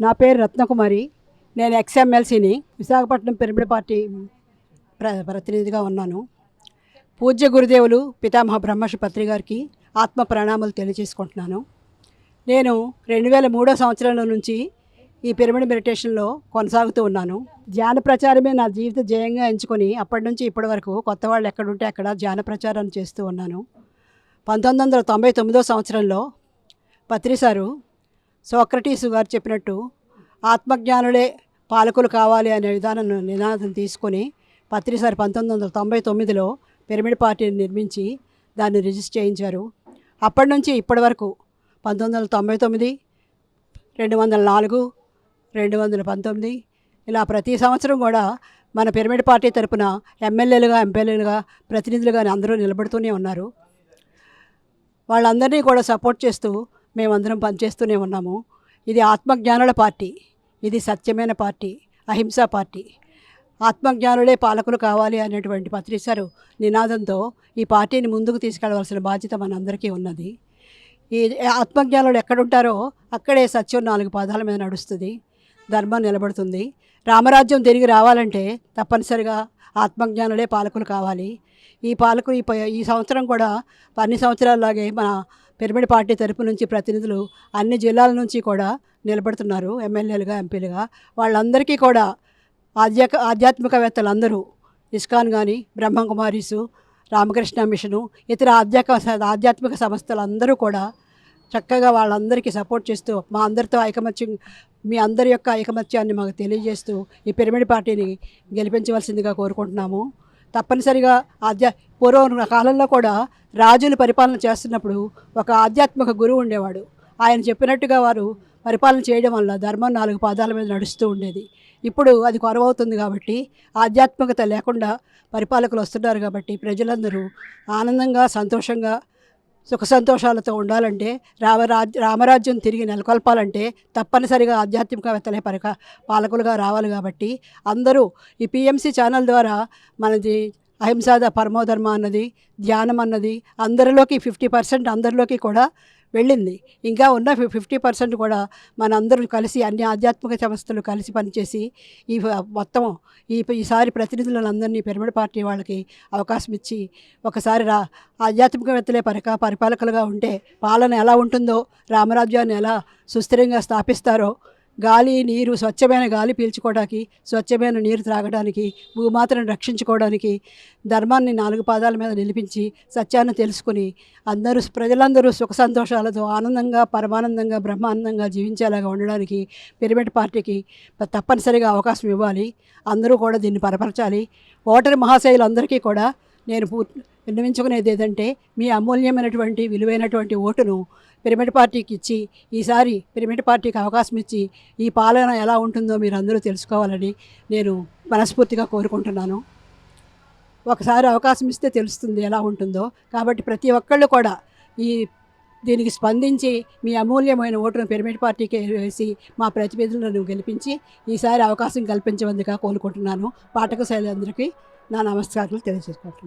నా పేరు రత్నకుమారి. నేను ఎక్స్ఎమ్మెల్సీని విశాఖపట్నం పిరమిడ్ పార్టీ ప్ర ప్రతినిధిగా ఉన్నాను. పూజ్య గురుదేవులు పితామహ బ్రహ్మర్షి పత్రి గారికి ఆత్మ ప్రణామాలు తెలియజేసుకుంటున్నాను. నేను రెండు వేల మూడో సంవత్సరంలో నుంచి ఈ పిరమిడ్ మెడిటేషన్లో కొనసాగుతూ ఉన్నాను. ధ్యాన ప్రచారమే నా జీవిత జయంగా ఎంచుకొని అప్పటి నుంచి ఇప్పటి వరకు కొత్త వాళ్ళు ఎక్కడుంటే అక్కడ ధ్యాన ప్రచారం చేస్తూ ఉన్నాను. పంతొమ్మిది వందల తొంభై తొమ్మిదో సంవత్సరంలో పత్రి సారు సోక్రటీస్ గారు చెప్పినట్టు ఆత్మజ్ఞానులే పాలకులు కావాలి అనే విధానం నినాదం తీసుకొని పత్రిసారి పంతొమ్మిది వందల తొంభై తొమ్మిదిలో పిరమిడ్ పార్టీని నిర్మించి దాన్ని రిజిస్టర్ చేయించారు. అప్పటి నుంచి ఇప్పటి వరకు పంతొమ్మిది వందల తొంభై తొమ్మిది రెండు వందల నాలుగు రెండు వందల పంతొమ్మిది ఇలా ప్రతి సంవత్సరం కూడా మన పిరమిడ్ పార్టీ తరపున ఎమ్మెల్యేలుగా ఎంపీలుగా ప్రతినిధులుగా అందరూ నిలబడుతూనే ఉన్నారు. వాళ్ళందరినీ కూడా సపోర్ట్ చేస్తూ మేమందరం పనిచేస్తూనే ఉన్నాము. ఇది ఆత్మజ్ఞానుల పార్టీ. ఇది సత్యమైన పార్టీ. అహింసా పార్టీ. ఆత్మజ్ఞానులే పాలకులు కావాలి అనేటువంటి పత్రిసారు నినాదంతో ఈ పార్టీని ముందుకు తీసుకెళ్ళవలసిన బాధ్యత మనందరికీ ఉన్నది. ఈ ఆత్మజ్ఞానులు ఎక్కడుంటారో అక్కడే సత్యం నాలుగు పాదాల మీద నడుస్తుంది. ధర్మం నిలబడుతుంది. రామరాజ్యం తిరిగి రావాలంటే తప్పనిసరిగా ఆత్మజ్ఞానులే పాలకులు కావాలి. ఈ పాలకులు ఈ ప- ఈ సంవత్సరం కూడా అన్ని సంవత్సరాల్లాగే మన పిరమిడ్ పార్టీ తరపు నుంచి ప్రతినిధులు అన్ని జిల్లాల నుంచి కూడా నిలబడుతున్నారు ఎమ్మెల్యేలుగా ఎంపీలుగా. వాళ్ళందరికీ కూడా ఆధ్యాక ఆధ్యాత్మికవేత్తలందరూ ఇస్కాన్ కానీ బ్రహ్మకుమారీసు రామకృష్ణ మిషను ఇతర ఆధ్యాత్మిక ఆధ్యాత్మిక సంస్థలందరూ కూడా చక్కగా వాళ్ళందరికీ సపోర్ట్ చేస్తూ మా అందరితో ఐకమత్యం మీ అందరి యొక్క ఐకమత్యాన్ని మాకు తెలియజేస్తూ ఈ పిరమిడ్ పార్టీని గెలిపించవలసిందిగా కోరుకుంటున్నాము. తప్పనిసరిగా ఆధ్యా పూర్వం కాలంలో కూడా రాజులు పరిపాలన చేస్తున్నప్పుడు ఒక ఆధ్యాత్మిక గురువు ఉండేవాడు. ఆయన చెప్పినట్టుగా వారు పరిపాలన చేయడం వల్ల ధర్మం నాలుగు పాదాల మీద నడుస్తూ ఉండేది. ఇప్పుడు అది కొరవవుతుంది కాబట్టి ఆధ్యాత్మికత లేకుండా పరిపాలకులు వస్తున్నారు కాబట్టి ప్రజలందరూ ఆనందంగా సంతోషంగా సుఖ సంతోషాలతో ఉండాలంటే రామరాజ్ రామరాజ్యం తిరిగి నెలకొల్పాలంటే తప్పనిసరిగా ఆధ్యాత్మికవేత్తలే పరిక పాలకులుగా రావాలి కాబట్టి అందరూ ఈ పిఎంసి ఛానల్ ద్వారా మనది అహింసాద పరమోధర్మ అన్నది ధ్యానం అన్నది అందరిలోకి ఫిఫ్టీ పర్సెంట్ అందరిలోకి కూడా వెళ్ళింది. ఇంకా ఉన్న ఫిఫ్టీ పర్సెంట్ కూడా మనందరూ కలిసి అన్ని ఆధ్యాత్మిక సంస్థలు కలిసి పనిచేసి ఈ మొత్తం ఈ ఈసారి ప్రతినిధులందరినీ పిరమిడ్ పార్టీ వాళ్ళకి అవకాశం ఇచ్చి ఒకసారి రా ఆధ్యాత్మికవేత్తలే పరిక పరిపాలకులుగా ఉంటే పాలన ఎలా ఉంటుందో రామరాజ్యాన్ని ఎలా సుస్థిరంగా స్థాపిస్తారో గాలి నీరు స్వచ్ఛమైన గాలి పీల్చుకోవడానికి స్వచ్ఛమైన నీరు త్రాగడానికి భూమాతను రక్షించుకోవడానికి ధర్మాన్ని నాలుగు పాదాల మీద నిలిపించి సత్యాన్ని తెలుసుకుని అందరూ ప్రజలందరూ సుఖ సంతోషాలతో ఆనందంగా పరమానందంగా బ్రహ్మానందంగా జీవించేలాగా ఉండడానికి పిరమిడ్ పార్టీకి తప్పనిసరిగా అవకాశం ఇవ్వాలి. అందరూ కూడా దీన్ని బలపరచాలి. ఓటరి మహాశయులందరికీ కూడా నేను పూర్తి విన్నవించుకునేది ఏదంటే మీ అమూల్యమైనటువంటి విలువైనటువంటి ఓటును పిరమిడ్ పార్టీకి ఇచ్చి ఈసారి పిరమిడ్ పార్టీకి అవకాశం ఇచ్చి ఈ పాలన ఎలా ఉంటుందో మీరు అందరూ తెలుసుకోవాలని నేను మనస్ఫూర్తిగా కోరుకుంటున్నాను. ఒకసారి అవకాశం ఇస్తే తెలుస్తుంది ఎలా ఉంటుందో. కాబట్టి ప్రతి ఒక్కళ్ళు కూడా ఈ దీనికి స్పందించి మీ అమూల్యమైన ఓటును పిరమిడ్ పార్టీకి వేసి మా ప్రతినిధులను గెలిపించి ఈసారి అవకాశం కల్పించవందిగా కోరుకుంటున్నాను. పాఠక శైలి అందరికీ నా నమస్కారాలు తెలియజేసుకుంటున్నాను.